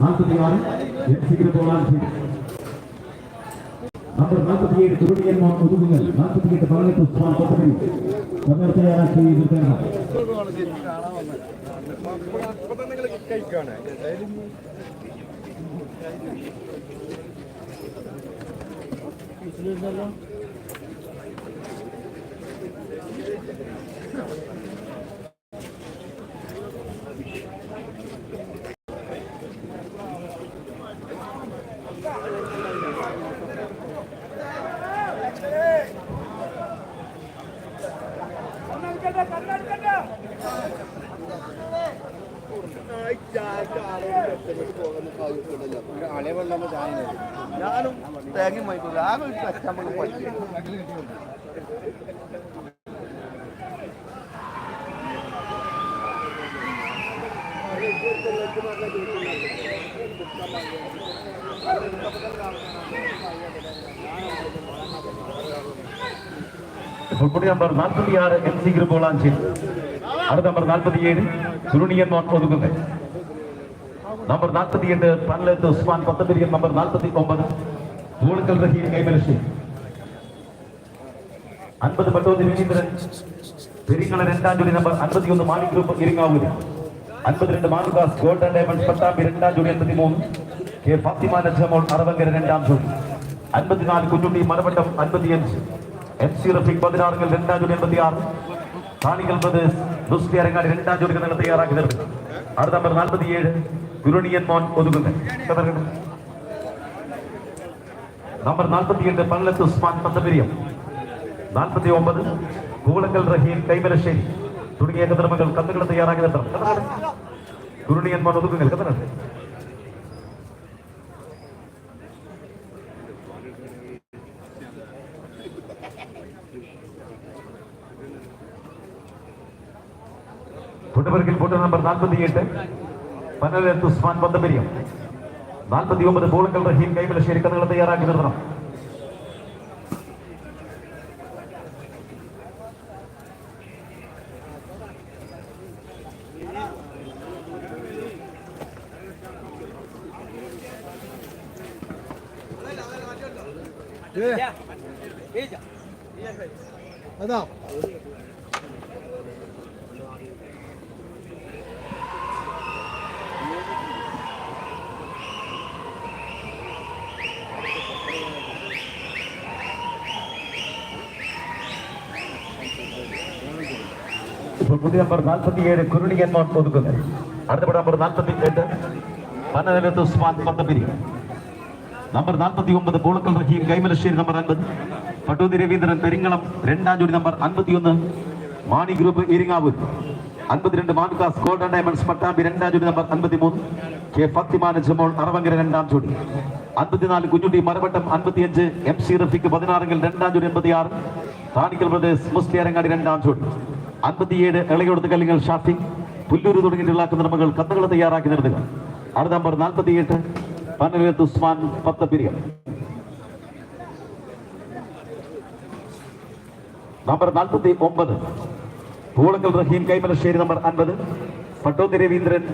നാൽപ്പത്തി ആറ് പോളാഞ്ചി നമ്പർ നാൽപ്പത്തിയേഴ് തുരുടിയൻ മോൻ ഒതുങ്ങൽ നാൽപ്പത്തിയെട്ട് പതിനെട്ട് കൊത്തമരി സമയം തയ്യാറാക്കി നിർത്തേണ്ട ഞാനും തേങ്ങയും വായിക്കൂല ആകെ ഒരു കസ്റ്റമർ പറ്റി ഫുട്ബോൾ നമ്പർ നാൽപ്പത്തിയാറ് എം സി ഗ്രൂപ്പ് അടുത്ത നമ്പർ നാൽപ്പത്തിയേഴ് തുരുണിയൻ മോൻ ഒതുങ്ങൽ നാൽപ്പത്തി എട്ട് പല്ലത്ത് ഉസ്മാൻ പത്തമ്പരിയൻ നമ്പർ നാൽപ്പത്തി ഒമ്പത് പൂളുക്കൽ റഹീം കൈമലശ്ശേരി. അൻപത് പട്ടോതി വിജീന്ദ്രൻ. പെരിങ്ങള രണ്ടാം ജോലി നമ്പർ അൻപത്തിയൊന്ന് മാണി ഗ്രൂപ്പ് ഇരിങ്ങാവൂര്. അൻപത്തിരണ്ട് മാനുദാസ് ഗോൾഡൻ ഡയമണ്ട് പട്ടാമ്പി രണ്ടാം ജോലി എൺപത്തി മൂന്ന് കെ ഫാത്തിമ നജമോൾ അറവങ്കര രണ്ടാം ജോലി അൻപത്തിനാല് കുഞ്ഞുണ്ണി മലവട്ടം അൻപത്തിയഞ്ച്. എം സി റഫീഖ് പതിനാറുകൾ രണ്ടാം ജോലി എൺപത്തി ആറ് കാണിക്കൽ പ്രദേശ് ദുസ്തി അരങ്ങാടി രണ്ടാം ജോഡി നിങ്ങൾ തയ്യാറാക്കി നിർത്തി അടുത്ത നമ്പർ നാൽപ്പത്തിയേഴ്. ഗുരുണിയൻ മോൻ ഒതുങ്ങുന്നത് നമ്പർ നാൽപ്പത്തിയെട്ട് പള്ളത്ത് ഉസ്മാൻ പത്തപിരിയം നാൽപ്പത്തി ഒമ്പത് കൂളങ്കൽ റഹീം കൈമലശ്ശേരി തുടങ്ങിയ കതിർമകൾ കന്നുകൾ തയ്യാറാക്കി നിർത്തണം ഗുരുണിയൻ മോൻ ഒതുങ്ങുങ്ങൾ കത്തനുണ്ട് ഫുട്ബർഗിൽ ഫുട്ട് നമ്പർ നാൽപ്പത്തിയെട്ട് പനലത്ത് ഉസ്മാൻ പന്തപരിയം നാൽപ്പത്തി ഒമ്പത് ബോളുകൾ റഹീം കൈമലശ്ശേരി കഥകൾ തയ്യാറാക്കി നിർത്തണം അതാ പുതിയ നമ്പർ നാൽപ്പത്തിയേഴ് കുരുണിയൻ മോൻ ഒതുക്കുന്നത് അടുത്ത പടം നമ്പർ നാൽപ്പത്തി എട്ട് പനനിലത്ത് ഉസ്മാൻ പന്തപരി. നമ്പർ നാൽപ്പത്തി ഒമ്പത് ബോളുക്കൽ റഹീം കൈമലശ്ശേരി നമ്പർ അൻപത്. പട്ടൂതി രവീന്ദ്രൻ പെരിങ്ങളം രണ്ടാം ജോഡി നമ്പർ അൻപത്തിയൊന്ന്. മാണി ഗ്രൂപ്പ് ഇരിങ്ങാവൂർ അൻപത്തിരണ്ട് മാൻകാസ് ഗോൾഡൻ ഡയമണ്ട്സ് പട്ടാമ്പി രണ്ടാം ജോഡി നമ്പർ അൻപത്തിമൂന്ന്. കെ ഫത്തിമാന ജമോൾ അറവങ്കര രണ്ടാം ജോഡി. അൻപത്തിനാല് കുഞ്ഞുണ്ടി മരവട്ടം അൻപത്തിയഞ്ച്. എം സി റഫിക്ക് പതിനാറെങ്കിൽ രണ്ടാം ജോഡി എൺപത്തിയാറ്. താണിക്കൽ പ്രദേശ് മുസ്ലിയരങ്ങാടി രണ്ടാം ജോഡി. അൻപത്തിയേഴ് ഇളയോടത്ത് കല്ലിങ്ങൾ ഷാഫി പുല്ലൂര് തുടങ്ങിയിട്ടുള്ള നിർമ്മകൾ കത്തുകൾ തയ്യാറാക്കി നിർത്തുക അടുത്ത നമ്പർ നാൽപ്പത്തിയെട്ട് പനലത്ത് ഉസ്മാൻ പത്തപ്പിരിയം നമ്പർ നാൽപ്പത്തി ഒമ്പത് പൂളക്കൽ റഹീം കൈമലശ്ശേരി നമ്പർ അൻപത് പട്ടോത്തി രവീന്ദ്രൻ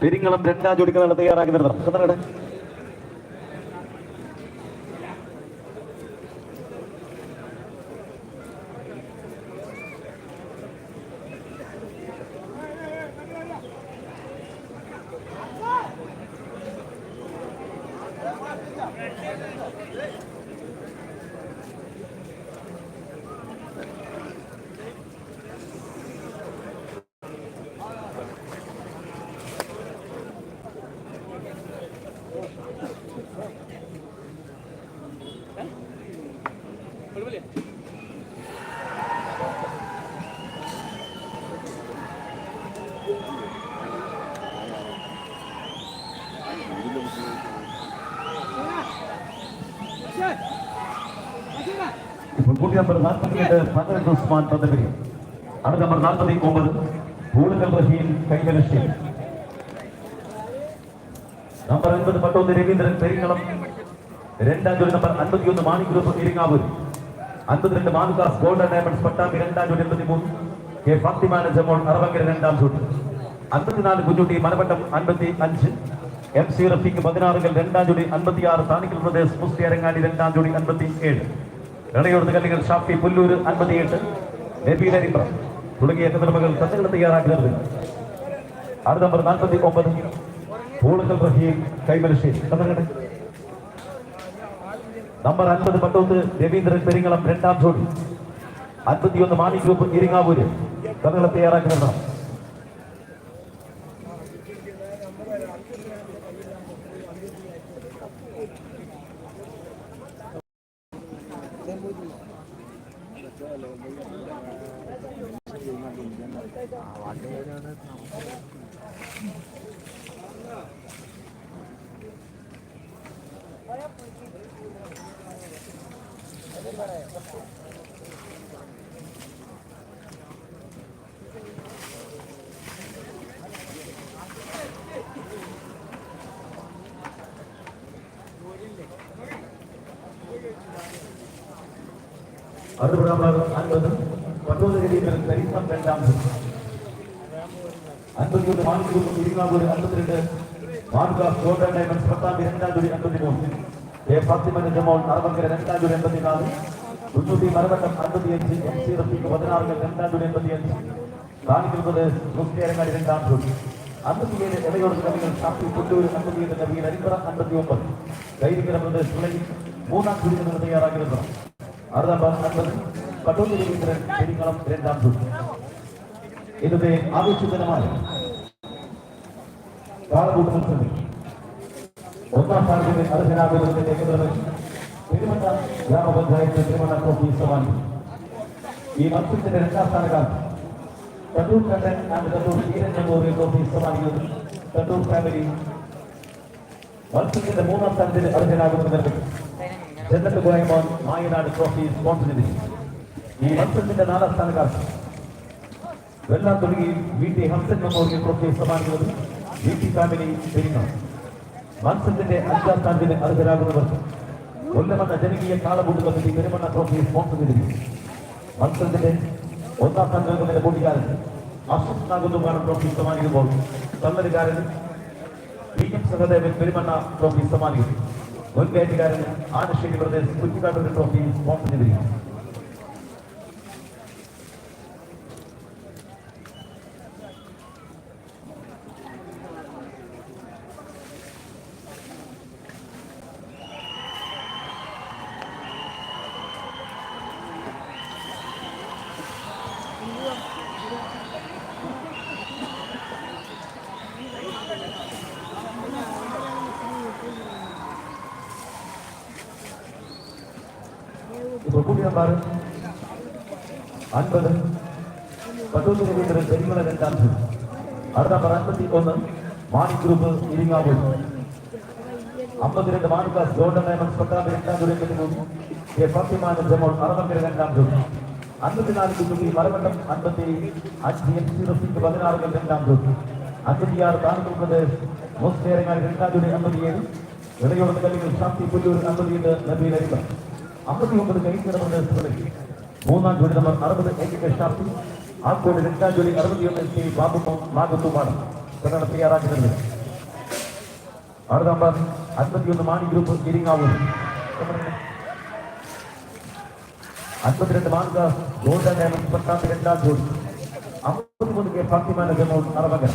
പെരിങ്ങളം രണ്ടാം ജോഡികൾ തയ്യാറാക്കി നിർത്തണം കന്നട കൂട്ടി നമ്പർ നാൽപ്പത്തിയെട്ട് പന്ത്രണ്ട് ഉസ്മാൻ പന്തപരി അടുത്ത നമ്പർ നാൽപ്പത്തി ഒമ്പത് പൂളുക്കൽ റഹീം കൈമലശ്ശേരി നമ്പർ അൻപത് പട്ടോത്ത് രവീന്ദ്രൻ പെരിങ്ങളം രണ്ടാം ജോലി നമ്പർ അൻപത്തിയൊന്ന് മാണി ഗ്രൂപ്പ് ഇരിങ്ങാവൂർ. അൻപത്തിരണ്ട് മാനുകാസ് ഗോൾഡൻ ഡയമണ്ട്സ് പട്ടാമ്പി രണ്ടാം ജോലി എൺപത്തി മൂന്ന് കെ ഫാത്തിമാന ജമോൾ അറവങ്കര രണ്ടാം ജോലി അൻപത്തിനാല് കുഞ്ഞുട്ടി മലവട്ടം അൻപത്തി അഞ്ച് എം സി റഫീഖ് പതിനാറുകൾ രണ്ടാം ജോഡി അൻപത്തിയാറ്. താണിക്കൽ പ്രദേശ് മുസ്തി അരങ്ങാടി രണ്ടാം ജോഡി അൻപത്തി ഏഴ് ഇടയോടുന്ന കല്ലുകൾ ഷാഫി പുല്ലൂര് അൻപത്തിയെട്ട് നബീൽ അരിപ്രം തുടങ്ങിയ കതിർമകൾ തന്നുകൾ തയ്യാറാക്കി നിർത്തുന്നു അടുത്ത നമ്പർ നാൽപ്പത്തി ഒമ്പത് പൂളുക്കൽ റഹീം കൈമലശ്ശേരി. കഥകട്ടെ നമ്പർ അൻപത് പട്ടോത്ത് രവീന്ദ്രൻ പെരിങ്ങളം രണ്ടാം ജോഡി. അൻപത്തിയൊന്ന് മാണി ഗ്രൂപ്പ് ഇരിങ്ങാവൂര്. കഥകളെ തയ്യാറാക്കി നിർത്തണം അടുത്ത നമ്പർ അൻപത് പട്ടോത്ത് രവീന്ദ്രൻ പെരിങ്ങളം രണ്ടാം ജോഡി അൻപത്തിയൊന്ന് മാണി ഗ്രൂപ്പ് ഇരിങ്ങാവൂര് അൻപത്തിരണ്ട് മാർഗാസ് ഗോൾഡൻ ഡയമണ്ട്സ് പത്താം രണ്ടാം ജോഡി അൻപത്തിമൂന്ന് എ ഫാത്തിമൻ ജമോൾ അറുപങ്കര രണ്ടാം ജോഡി എൺപത്തിനാല് കുഞ്ഞുട്ടി മരവട്ടം അൻപത്തിയഞ്ച് എം സി റഫീഖ് പതിനാറുകൾ രണ്ടാം ജോഡി എൺപത്തിയഞ്ച് കാണിക്കൽ പ്രദേശ് മുസ്ലിയരങ്ങാടി രണ്ടാം ജോഡി അൻപത്തിയേഴ് ഇടയോട് കവികൾ ഷാഫി പുല്ലൂർ അൻപത്തിയേഴ് നബീൽ അരിപ്പറ അൻപത്തി ഒമ്പത് കൈരിക്കര പ്രദേശ് മൂന്നാം ജോഡി നിങ്ങൾ തയ്യാറാക്കി നിർത്തണം അറുപത് അൻപത്? കട്ടൂർ രവീന്ദ്രൻ പെരിങ്ങളം രണ്ടാം ജോഡി ഇന്നത്തെ ആവേശജനമായ കാളകൂട്ട് മത്സരം. ഒന്നാം സ്ഥാനത്തിന് അർഹനാകുന്നതിന്റെ കേന്ദ്രത്തിൽ തിരുവണ്ണ ഗ്രാമപഞ്ചായത്ത് ട്രോഫി സമ്മാനിക്കും ഈ മത്സരത്തിന്റെ രണ്ടാം സ്ഥാനക്കാർ കട്ടൂർ കണ്ടൻ ആൻഡ് കട്ടൂർ ട്രോഫി സമ്മാനിക്കുന്നത് കട്ടൂർ ഫാമിലി മത്സരത്തിന്റെ മൂന്നാം സ്ഥാനത്തിന് അർഹനാകുന്നതിന് ജനറൽ ഗോയമോൻ മായനാട് ട്രോഫി സ്പോൺസർ ചെയ്തിരിക്കും ഈ ഹംസത്തിന്റെ നാലാം സ്ഥാനക്കാർ. വെള്ളാത്തൊടുകിയിൽ V T Hamsan memorial trophy സമ്മാനിക്കുന്നത് വി ടി ഫാമിലി പെരിങ്ങാം. മത്സരത്തിന്റെ അഞ്ചാം സ്ഥാനത്തിന് അർഹരാകുന്നവർ. കൊല്ലമെന്ന ജനകീയ കാളകൂട്ട് പദ്ധതി പെരുമണ്ണ ട്രോഫി സ്പോൺസർ ചെയ്തിരിക്കും മത്സരത്തിന്റെ ഒന്നാം സ്ഥാനത്തിന്റെ കൂട്ടുകാരൻ അഷ്റഫ് നാഗുന്നുമാണ് ട്രോഫി സമ്മാനിക്കുമ്പോൾ തള്ളലുകാരൻ P M Sahadevan Perumanna trophy സമ്മാനിക്കും മുൻകയറ്റുകാരൻ ആനശ്ശേരി പ്രദേശ് കുറ്റിക്കാട്ടൂർ ട്രോഫി സ്പോൺസർ ചെയ്തിരിക്കും കൂടി നമ്പർ അൻപത്. പത്തൊന്ന് രവീന്ദ്രൻ പെരിമല രണ്ടാം തീയതി അടുത്ത നമ്പർ അൻപത്തി ഒന്ന് മാണി ഗ്രൂപ്പ് ഇരിങ്ങാവൂർ. അമ്പത്തിരണ്ട് മാണിക്കാസ് ഗോൾഡൻ ഡയമണ്ട്സ് പത്താം രണ്ടാം എൺപത്തിമൂന്ന് കെ ഫാത്തിമാൻ ജമോൾ അറുപത്തിര രണ്ടാം തീയതി അൻപത്തിനാല് കുഞ്ഞുട്ടി മരമണ്ഡം അൻപത്തി അഞ്ച് എം സി റഫീഖ് പതിനാറ് രണ്ടാം ജോഡി അൻപത്തിയാറ് താനൂർ പ്രദേശ് മോസ്കേരങ്ങാട് രണ്ടാം തീയതി അമ്പത്തിയേഴ് ഇടയോട് കല്ലികൾ ഷാഫി പുല്ലൂർ അമ്പത്തിയേഴ് നബീൽ അമ്പത്തി ഒമ്പത് കൈക്കിട പ്രദേശങ്ങളിൽ മൂന്നാം ജോഡി നമ്പർ അറുപത് എ കെ ഷാഫി ആക്കോട് രണ്ടാം ജോഡി അറുപത്തിയൊന്ന് എസ് കെ ബാബു നാഗത്തുമാണ്. പ്രകടനം തയ്യാറാക്കുന്നത് അടുത്ത നമ്പർ അൻപത്തിയൊന്ന് മാണി ഗ്രൂപ്പ് ഇരിങ്ങാവൂർ. അൻപത്തിരണ്ട് മാർഗ ഗോൾഡൻ ഡയമണ്ട് പത്താം രണ്ടാം ജോഡി അമ്പത്തിമൂന്ന് കെ ഫാത്തിമാന ജമോൾ അറബകർ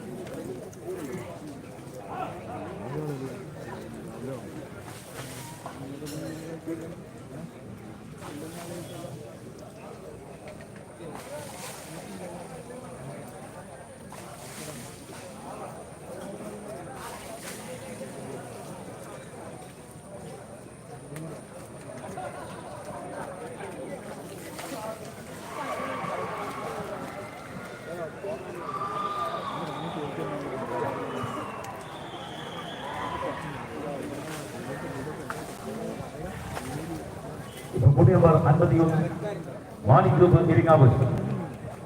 സാറ് പുതിയ നമ്പർ അൻപത്തിയൊന്ന് മാണി ഗ്രൂപ്പ് ഇരിങ്ങാവ്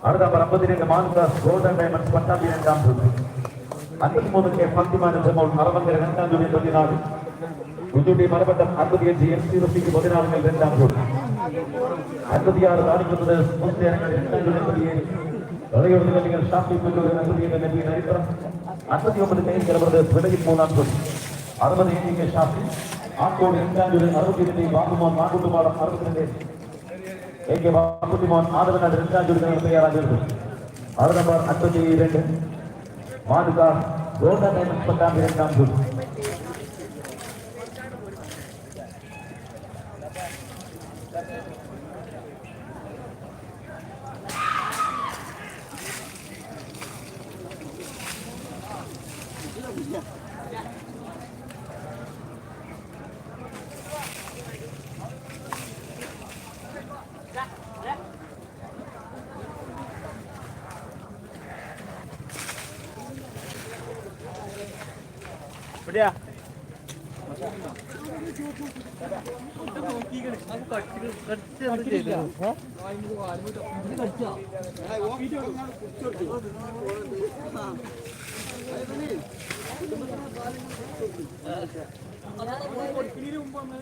അടുത്ത നമ്പർ അമ്പത്തിരണ്ട് മാനസ ഗോൾഡൻ ഡയമണ്ട്സ് പട്ടാമ്പി രണ്ടാം ഗ്രൂപ്പ് അൻപത്തിമൂന്ന് കെ ഫാത്തിമാന ജമോൾ അറവങ്കര രണ്ടാം ജൂലൈ പതിനാല് കുഞ്ഞുട്ടി മലവട്ടം അൻപത്തിയഞ്ച് എം സി റഫീഖ് പതിനാറിൽ രണ്ടാം ഗ്രൂപ്പ് അൻപത്തിയാറ് കാണിക്കുന്നത് മുൻതേരങ്ങൾ രണ്ടാം ജൂലൈ പതിയേഴ് ഇളയോട് കല്ലികൾ ഷാഫി പുല്ലൂർ അൻപത്തിയേഴ് നബീൻ അരിപ്പുറം അൻപത്തിയൊമ്പത് കൈകൾ ബ്രദേഴ്സ് വിളയിൽ മൂന്നാം ഗ്രൂപ്പ് അറുപത് എ കെ ഷാഫി ആക്കോട് രണ്ടാം ജൂലൈ അറുപത്തിരണ്ട് ബാബുമോൻ നാട്ടുപാടം അറുപത്തിരണ്ട് എ കെ ബാബുട്ടിമോൻ ആദവനാട് രണ്ടാം ജൂലൈ തയ്യാറാകരുത് ആറ് നമ്പർ അൻപത്തി രണ്ട് മാതുക ഗോൾഡൻ ഡയമണ്ട്സ് പട്ടാമ്പി രണ്ടാം ഗ്രൂപ്പ് എവിടെയാ പുതിയ നമ്പർ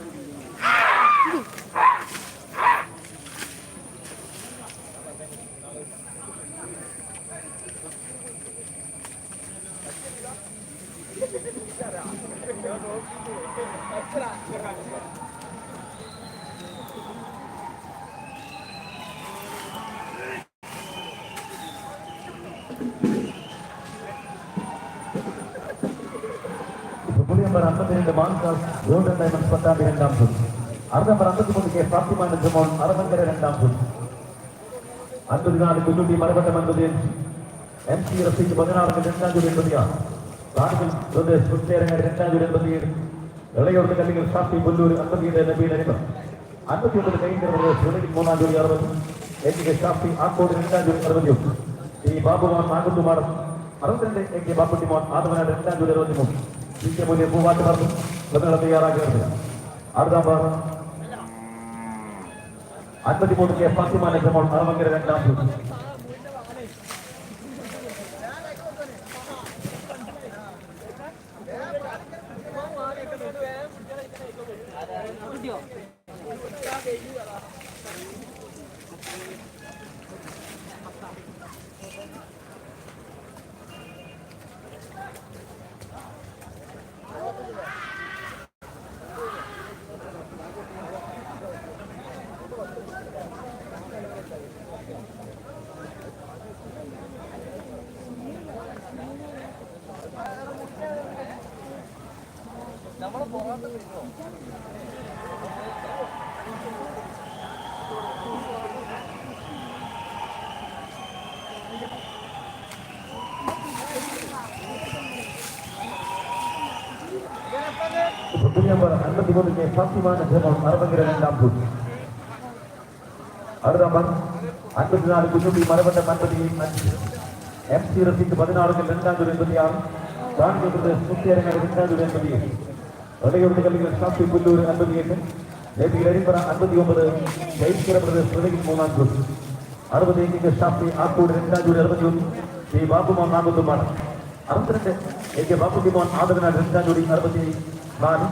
അമ്പത്തിരണ്ട് മാൻകാസ് ഗോൾഡൻ ഡയമണ്ട്സ് പട്ടാമ്പി രണ്ടാം ഫുഡ് അടുത്ത നമ്പർ അമ്പത്തിമൂന്ന് കെ ഫാത്തിമാൻ ജമോൺ അറവങ്കര രണ്ടാം ഫുഡ് അൻപത്തിനാല് കുഞ്ഞുട്ടി മലബട്ടം അൻപത്. എം സി റഫീഖ് പതിനാറിന് രണ്ടാം ജൂലൈ എൺപത്തിയാറ്. കാർഗിൽ ബ്രദേഴ്സ് കുറ്റേരങ്ങാട് രണ്ടാം ജൂലൈ എൺപത്തിയേഴ്. ഇളയോട് കല്ലികൾ ഷാഫി പുല്ലൂർ അൻപത്തിയേഴ് നബീൽ അനിമ അൻപത്തിയൊമ്പത് കൈങ്കർ ബ്രദേഴ്സ് വിളയിൽ മൂന്നാം ജൂലൈ അറുപത്. എ കെ ഷാഫി ആക്കോട് രണ്ടാം ജൂലൈ അറുപത്തിയൊന്ന് ശ്രീ ബാബുമാർ നാഗത്തുമാടം അറുപത്തിരണ്ട് എ കെ ബാപ്പുട്ടിമാർ ആദവനാട് രണ്ടാം ജൂലൈ അറുപത്തിമൂന്ന്. സി കെ പൂവാട്ട് പറഞ്ഞു പ്രതികളെ തയ്യാറാക്കിയത് അടുത്ത നമ്പർ. അൻപത്തിമൂന്ന് കെ ഫാത്തിമാൻ ജമോൾ അറവങ്കര രണ്ടാം ജൂലൈ പുതിയ നമ്പർ അൻപത്തിമൂന്ന് കെ ഫാത്തിമാൻ ജമോൾ അറുപങ്കര രണ്ടാം ഫുഡ് അടുത്ത നമ്പർ അൻപത്തിനാല് കുഞ്ഞുട്ടി മലവട്ടം അൻപത്തി അഞ്ച് എം സി റഫീഖ് പതിനാറിൽ രണ്ടാം ജൂലൈ എൺപത്തിയാറ് കാൺപൂർ പ്രദേശ് മുത്തിയരങ്ങാട് രണ്ടാം ജൂലൈ എൺപത്തിയേഴ് ഇടയോട്ട് കല്ലികൾ ഷാഫി പുല്ലൂർ അൻപത്തിയെട്ട് ലേബി അരിമ്പറ അൻപത്തി ഒമ്പത് ജൈസ്കര പ്രദേശ് ഹൃദയിൽ മൂന്നാം ഗ്രൂപ്പ് അറുപത് എ ഷാഫി ആക്കോട് രണ്ടാം ജൂലൈ അറുപത്തിയൊന്ന് ശ്രീ ബാബുമോൻ നാഗത്തുമാണ് അറുപത്തിരണ്ട് എ കെ ബാബുട്ടിമോൻ ആദരനാട് രണ്ടാം ജൂലൈ അറുപത്തി നാല്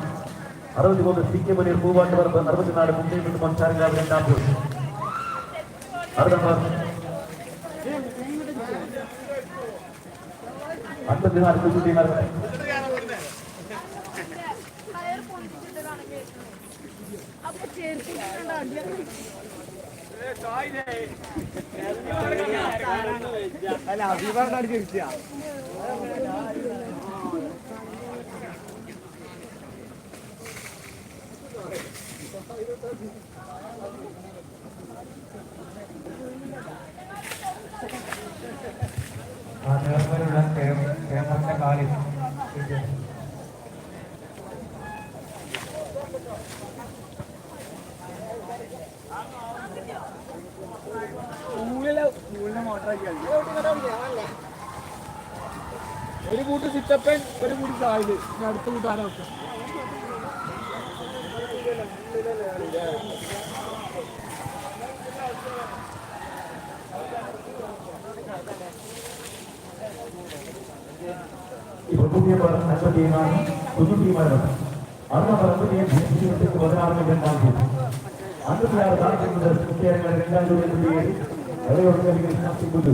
അറുപത്തിമൂന്ന് സി കെ മുനീർ പൂവാട്ട് പറമ്പ് അറുപത്തിനാല് മുംബൈ മോൻ ചാരങ്കാവ് രണ്ടാം ഗ്രൂപ്പ് അടുത്ത നമ്പർ അൻപത്തിനാല് കുഞ്ഞുട്ടി അല്ല അഭിപ്രായം ചോദിച്ചാ ആ നേർമലുള്ള കേരളത്തെ കാലിൽ ഒരു കൂട്ട് സിറ്റപ്പൻ ഒരു കൂട്ടി സായുധ അടുത്ത കൂട്ടാരൊക്കെ ഇപ്പോൾ പുതിയ നല്ല ടീമാണ് പുതു ടീമാണ് അന്ന് പറഞ്ഞ പതിനാറ് രണ്ടാം തീയതി അന്ന് ആ കാണിക്കുന്നത് കുട്ടികളെ രണ്ടാം തീയതി ഇളയോർക്ക് ശാസ്തിക്കുന്നു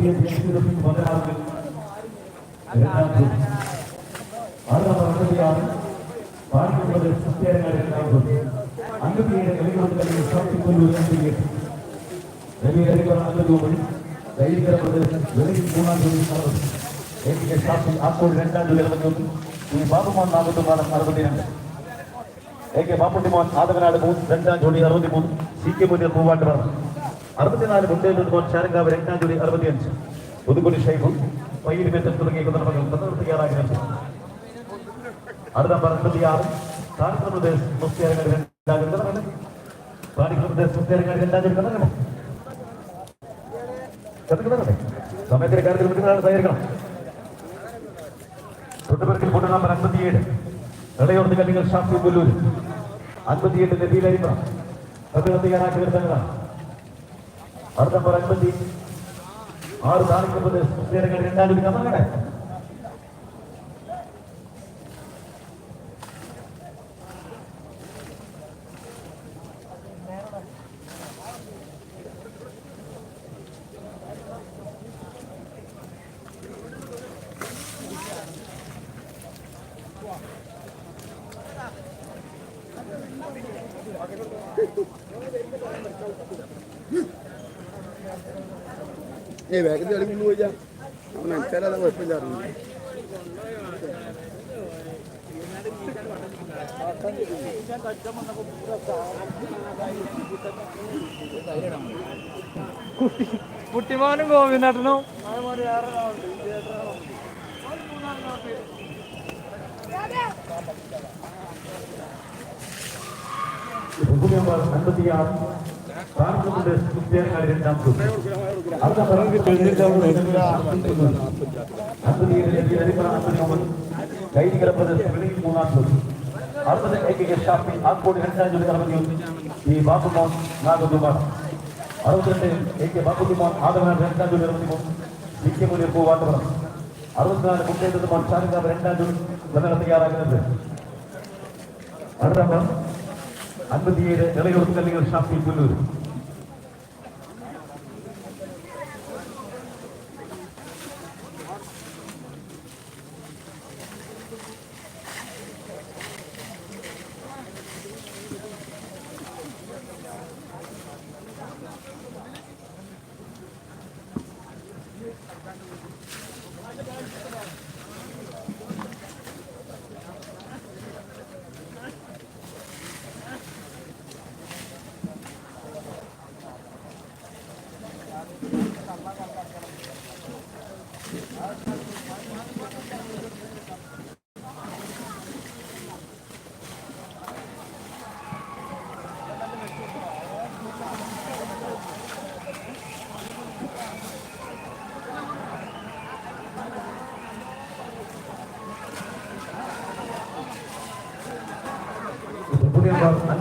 ജീവിതത്തിൽ പതിനാറ് രണ്ടാം തീയതി ആറാം പദ്ധതിയാണ് പാടിക്കുന്നത് സത്യാരങ്ങൾ രണ്ടാമത് അന്നത്തെ കളികളുടെ ശക്തിക്കൊല്ലു രവികരിക്കുന്ന അന്നതൂമണി ദൈവികര പ്രദേശം വെളിയിൽ മൂന്നാം നടന്നു എനിക്ക് ശാസ്ത്രം അപ്പോൾ രണ്ടാം ഇറങ്ങുന്നു ഈ ബാബുമോൻ നാമത്തുമാണ് അറുപത്തിരണ്ട്. എ കെ ബാപ്പുട്ടിമോൻ ആദവനാട് മൂന്ന് രണ്ടാം അറുപത്തിമൂന്ന് സി കെ മുന്നിൽ പൂവാട്ട് പറഞ്ഞു. അറുപത്തിനാല് മുണ്ടേൽ മോൻ ശാരങ്കാവ് രണ്ടാം ജോലി അറുപത്തിയഞ്ച്. പുതുക്കുടി ഷൈബും പയ്യലിമേറ്റം തുടങ്ങിയ അടുത്ത തയ്യാറാക്കി വരുന്നതാണ് അടുത്ത ഏ വേഗത്തിൽ കളി കൊണ്ടുപോയില്ല അവൻ അടിച്ചാലത് കുഴപ്പമില്ലായിരുന്നു കുട്ടിമോനും ഗോവിന്ദട്ടനും നമ്പർ അൻപത്തിയാറ് താണിക്കുന്നത് മുസ്ലിങ്ങൾ രണ്ടാം ജോലി അടുത്ത പിറകിൽ അൻപത്തിയേഴ് നബീൽ അരിമ അൻപത്തിയൊമ്പത് കൈനികര പ്രദേശം വെളിയിൽ മൂന്നാം ജോലി അറുപത് എ കെ ഷാഫി ആക്കോട് രണ്ടാം ജോലി അറുപത്തിയൊന്ന് ഈ ബാബുമോൻ നാഗതുമാണ് അറുപത്തിരണ്ട് എ കെ ബാബുദ്ദിമോൻ അൻപത്തിയേഴ് നിലയോർക്ക് കല്ലുകൾ ഷാഫി പുല്ലൂർ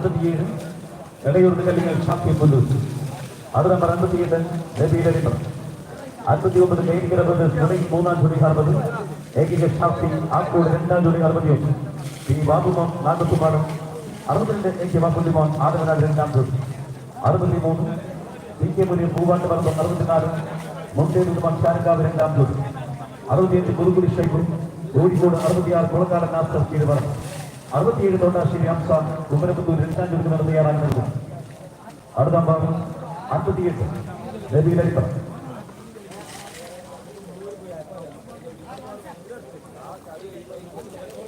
കല്ലികൾ ഷാഫി പുല്ലൂർ പുതിയ നമ്പർ അൻപത്തിയേഴ് ഇടയൂർന്ന് കല്ലിങ്ങൾ ഷാഫി പുല്ലൂർ അത് നമ്പർ അൻപത്തിയെട്ട് നബീലരി അൻപത്തി ഒമ്പത് കൈനികര തുടങ്ങി മൂന്നാം ജോഡി അറുപത് ഏകിക ഷാഫി ആക്കോട് രണ്ടാം ജോഡി അറുപത്തിയൊന്ന്. പി ബാബുമോൻ നാഗത്തുമാറും അറുപത്തിരണ്ട് എ കെ ബാബുലിമോൻ ആദവനാട് രണ്ടാം ജോഡി. അറുപത്തിമൂന്ന് പി കെ മുനിയൻ പൂവാട്ട് വർഷം അറുപത്തിനാല് മുണ്ടേരി ചാരക്കാവ് രണ്ടാം ജോലി അറുപത്തിയഞ്ച് പുതുക്കുടി ഷൈബും കോഴിക്കോട് അറുപത്തിയാറ് കുളക്കാടൻ നാസ്തർ കീഴുപറ അറുപത്തിയേഴ് തൊണ്ടാശ്ശേരി അംസ കുമരപ്പത്തൂർ രണ്ടാം ജോഡി നടത്തിയാണ് അടുത്ത നമ്പർ അൻപത്തിയെട്ട് നബീലരിപ്പറ